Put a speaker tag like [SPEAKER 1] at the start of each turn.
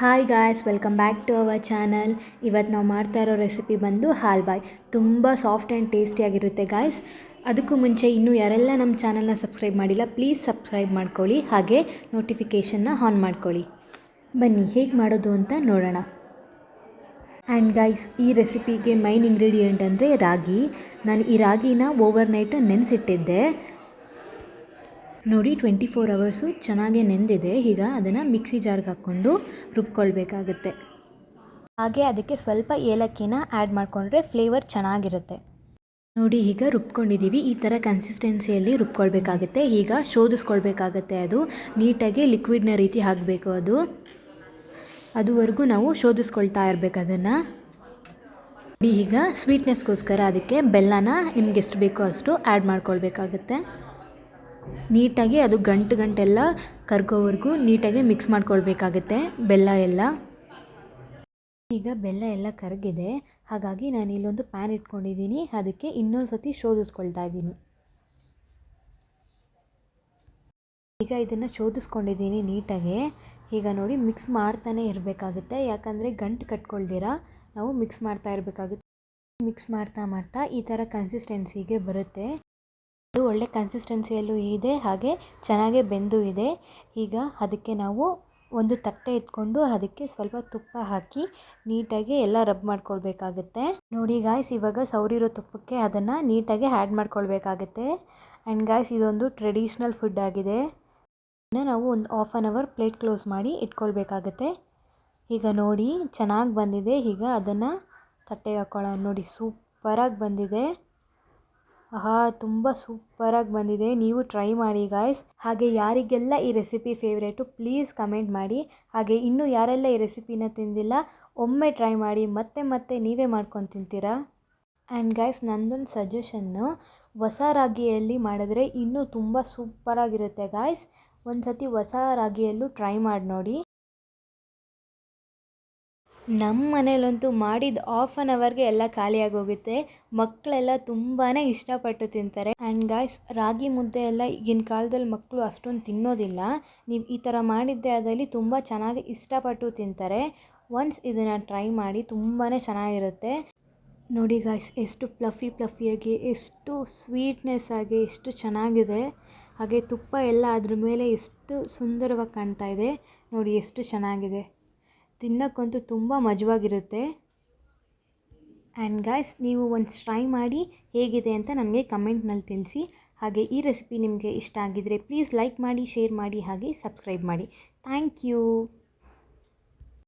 [SPEAKER 1] Hi guys welcome back to our channel ಇವತ್ತು ನಾವು ಮಾಡ್ತಾ ಇರೋ ರೆಸಿಪಿ ಬಂದು ಹಾಲ್ಬಾಯ್. ತುಂಬ ಸಾಫ್ಟ್ ಆ್ಯಂಡ್ ಟೇಸ್ಟಿಯಾಗಿರುತ್ತೆ ಗಾಯ್ಸ್ ಅದಕ್ಕೂ ಮುಂಚೆ ಇನ್ನೂ ಯಾರೆಲ್ಲ ನಮ್ಮ ಚಾನಲ್ನ ಸಬ್ಸ್ಕ್ರೈಬ್ ಮಾಡಿಲ್ಲ ಪ್ಲೀಸ್ ಸಬ್ಸ್ಕ್ರೈಬ್ ಮಾಡ್ಕೊಳ್ಳಿ. ಹಾಗೆ ನೋಟಿಫಿಕೇಷನ್ನ ಆನ್ ಮಾಡ್ಕೊಳ್ಳಿ. ಬನ್ನಿ, ಹೇಗೆ ಮಾಡೋದು ಅಂತ ನೋಡೋಣ. ಆ್ಯಂಡ್ ಗೈಸ್ ಈ ರೆಸಿಪಿಗೆ ಮೈನ್ ಇಂಗ್ರೀಡಿಯೆಂಟ್ ಅಂದರೆ ರಾಗಿ. ನಾನು ಈ ರಾಗಿನ ಓವರ್ ನೈಟ್ ನೆನೆಸಿಟ್ಟಿದ್ದೆ. ನೋಡಿ ಟ್ವೆಂಟಿ ಫೋರ್ ಅವರ್ಸು ಚೆನ್ನಾಗೇ ನೆಂದಿದೆ. ಈಗ ಅದನ್ನು ಮಿಕ್ಸಿ ಜಾರ್ಗೆ ಹಾಕ್ಕೊಂಡು ರುಬ್ಕೊಳ್ಬೇಕಾಗುತ್ತೆ. ಹಾಗೆ ಅದಕ್ಕೆ ಸ್ವಲ್ಪ ಏಲಕ್ಕಿನ ಆ್ಯಡ್ ಮಾಡಿಕೊಂಡ್ರೆ ಫ್ಲೇವರ್ ಚೆನ್ನಾಗಿರುತ್ತೆ. ನೋಡಿ ಈಗ ರುಬ್ಕೊಂಡಿದ್ದೀವಿ ಈ ಥರ ಕನ್ಸಿಸ್ಟೆನ್ಸಿಯಲ್ಲಿ ರುಬ್ಕೊಳ್ಬೇಕಾಗುತ್ತೆ. ಈಗ ಶೋಧಿಸ್ಕೊಳ್ಬೇಕಾಗತ್ತೆ ಅದು. ನೀಟಾಗಿ ಲಿಕ್ವಿಡ್ನ ರೀತಿ ಹಾಕಬೇಕು ಅದು. ಅದುವರೆಗೂ ನಾವು ಶೋಧಿಸ್ಕೊಳ್ತಾ ಇರಬೇಕು ಅದನ್ನು. ಈಗ ಸ್ವೀಟ್ನೆಸ್ಗೋಸ್ಕರ ಅದಕ್ಕೆ ಬೆಲ್ಲನ ನಿಮ್ಗೆ ಎಷ್ಟು ಬೇಕೋ ಅಷ್ಟು ಆ್ಯಡ್ ಮಾಡ್ಕೊಳ್ಬೇಕಾಗುತ್ತೆ. ನೀಟಾಗಿ ಅದು ಗಂಟು ಗಂಟೆಲ್ಲ ಕರ್ಗೋವರೆಗೂ ನೀಟಾಗಿ ಮಿಕ್ಸ್ ಮಾಡ್ಕೊಳ್ಬೇಕಾಗತ್ತೆ, ಬೆಲ್ಲ ಎಲ್ಲ. ಈಗ ಬೆಲ್ಲ ಎಲ್ಲ ಕರಗಿದೆ, ಹಾಗಾಗಿ ನಾನು ಇಲ್ಲೊಂದು ಪ್ಯಾನ್ ಇಟ್ಕೊಂಡಿದ್ದೀನಿ, ಅದಕ್ಕೆ ಇನ್ನೊಂದು ಸತಿ ಶೋಧಿಸ್ಕೊಳ್ತಾ ಇದ್ದೀನಿ. ಈಗ ಇದನ್ನು ಶೋಧಿಸ್ಕೊಂಡಿದ್ದೀನಿ ನೀಟಾಗಿ. ಈಗ ನೋಡಿ, ಮಿಕ್ಸ್ ಮಾಡ್ತಾನೆ ಇರಬೇಕಾಗುತ್ತೆ, ಯಾಕಂದರೆ ಗಂಟು ಕಟ್ಕೊಳ್ದಿರ, ನಾವು ಮಿಕ್ಸ್ ಮಾಡ್ತಾ ಇರಬೇಕಾಗುತ್ತೆ. ಮಿಕ್ಸ್ ಮಾಡ್ತಾ ಮಾಡ್ತಾ ಈ ಥರ ಕನ್ಸಿಸ್ಟೆನ್ಸಿಗೆ ಬರುತ್ತೆ. ಅದು ಒಳ್ಳೆ ಕನ್ಸಿಸ್ಟೆನ್ಸಿಯಲ್ಲೂ ಇದೆ, ಹಾಗೆ ಚೆನ್ನಾಗೇ ಬೆಂದು ಇದೆ. ಈಗ ಅದಕ್ಕೆ ನಾವು ಒಂದು ತಟ್ಟೆ ಎತ್ಕೊಂಡು ಅದಕ್ಕೆ ಸ್ವಲ್ಪ ತುಪ್ಪ ಹಾಕಿ ನೀಟಾಗಿ ಎಲ್ಲ ರಬ್ ಮಾಡ್ಕೊಳ್ಬೇಕಾಗುತ್ತೆ. ನೋಡಿ ಗಾಯ್ಸ್ ಇವಾಗ ಸೌರಿರೋ ತುಪ್ಪಕ್ಕೆ ಅದನ್ನು ನೀಟಾಗಿ ಆ್ಯಡ್ ಮಾಡ್ಕೊಳ್ಬೇಕಾಗುತ್ತೆ. ಆ್ಯಂಡ್ ಗಾಯ್ಸ್ ಇದೊಂದು ಟ್ರೆಡಿಷ್ನಲ್ ಫುಡ್ ಆಗಿದೆ. ನಾವು ಒಂದು half an hour plate close ಮಾಡಿ ಇಟ್ಕೊಳ್ಬೇಕಾಗತ್ತೆ. ಈಗ ನೋಡಿ, ಚೆನ್ನಾಗಿ ಬಂದಿದೆ. ಈಗ ಅದನ್ನು ತಟ್ಟೆಗೆ ಹಾಕೊಳ್ಳೋಣ. ನೋಡಿ, ಸೂಪರಾಗಿ ಬಂದಿದೆ. ಆಹಾ, ತುಂಬ ಸೂಪರಾಗಿ ಬಂದಿದೆ. ನೀವು ಟ್ರೈ ಮಾಡಿ ಗಾಯ್ಸ್ ಹಾಗೆ ಯಾರಿಗೆಲ್ಲ ಈ ರೆಸಿಪಿ ಫೇವ್ರೇಟು ಪ್ಲೀಸ್ ಕಮೆಂಟ್ ಮಾಡಿ. ಹಾಗೆ ಇನ್ನೂ ಯಾರೆಲ್ಲ ಈ ರೆಸಿಪಿನ ತಿಂದಿಲ್ಲ, ಒಮ್ಮೆ ಟ್ರೈ ಮಾಡಿ, ಮತ್ತೆ ಮತ್ತೆ ನೀವೇ ಮಾಡ್ಕೊಂಡು ತಿಂತೀರಾ? ಆ್ಯಂಡ್ ಗಾಯ್ಸ್ ನಂದೊಂದು ಸಜೆಷನ್ನು ಹೊಸ ರಾಗಿಯಲ್ಲಿ ಮಾಡಿದ್ರೆ ಇನ್ನೂ ತುಂಬ ಸೂಪರಾಗಿರುತ್ತೆ ಗಾಯ್ಸ್ ಒಂದು ಸತಿ ಹೊಸ ರಾಗಿಯಲ್ಲೂ ಟ್ರೈ ಮಾಡಿ ನೋಡಿ. ನಮ್ಮ ಮನೇಲಂತೂ ಮಾಡಿದ ಆಫ್ ಆನ್ ಅವರ್ಗೆ ಎಲ್ಲ ಖಾಲಿಯಾಗಿ ಹೋಗುತ್ತೆ ಮಕ್ಕಳೆಲ್ಲ ತುಂಬಾ ಇಷ್ಟಪಟ್ಟು ತಿಂತಾರೆ. ಆ್ಯಂಡ್ ಗಾಯ್ಸ್ ರಾಗಿ ಮುದ್ದೆ ಎಲ್ಲ ಈಗಿನ ಕಾಲದಲ್ಲಿ ಮಕ್ಕಳು ಅಷ್ಟೊಂದು ತಿನ್ನೋದಿಲ್ಲ. ನೀವು ಈ ಥರ ಮಾಡಿದ್ದೆ ಅದರಲ್ಲಿ ತುಂಬ ಚೆನ್ನಾಗಿ ಇಷ್ಟಪಟ್ಟು ತಿಂತಾರೆ. ಒನ್ಸ್ ಇದನ್ನು ಟ್ರೈ ಮಾಡಿ ತುಂಬಾ ಚೆನ್ನಾಗಿರುತ್ತೆ. ನೋಡಿ ಗಾಯ್ಸ್ ಎಷ್ಟು ಪ್ಲಫಿ ಪ್ಲಫಿಯಾಗಿ ಎಷ್ಟು ಸ್ವೀಟ್ನೆಸ್ ಆಗಿ, ಎಷ್ಟು ಚೆನ್ನಾಗಿದೆ. ಹಾಗೆ ತುಪ್ಪ ಎಲ್ಲ ಅದ್ರ ಮೇಲೆ ಎಷ್ಟು ಸುಂದರವಾಗಿ ಕಾಣ್ತಾ ಇದೆ. ನೋಡಿ ಎಷ್ಟು ಚೆನ್ನಾಗಿದೆ. ತಿನ್ನೋಕ್ಕಂತೂ ತುಂಬ ಮಜವಾಗಿರುತ್ತೆ. ಆ್ಯಂಡ್ ಗಾಯ್ಸ್ ನೀವು ಒಂದು ಟ್ರೈ ಮಾಡಿ ಹೇಗಿದೆ ಅಂತ ನನಗೆ ಕಮೆಂಟ್ನಲ್ಲಿ ತಿಳಿಸಿ. ಹಾಗೆ ಈ ರೆಸಿಪಿ ನಿಮಗೆ ಇಷ್ಟ ಆಗಿದರೆ ಪ್ಲೀಸ್ ಲೈಕ್ ಮಾಡಿ ಶೇರ್ ಮಾಡಿ, ಹಾಗೆ ಸಬ್ಸ್ಕ್ರೈಬ್ ಮಾಡಿ. Thank you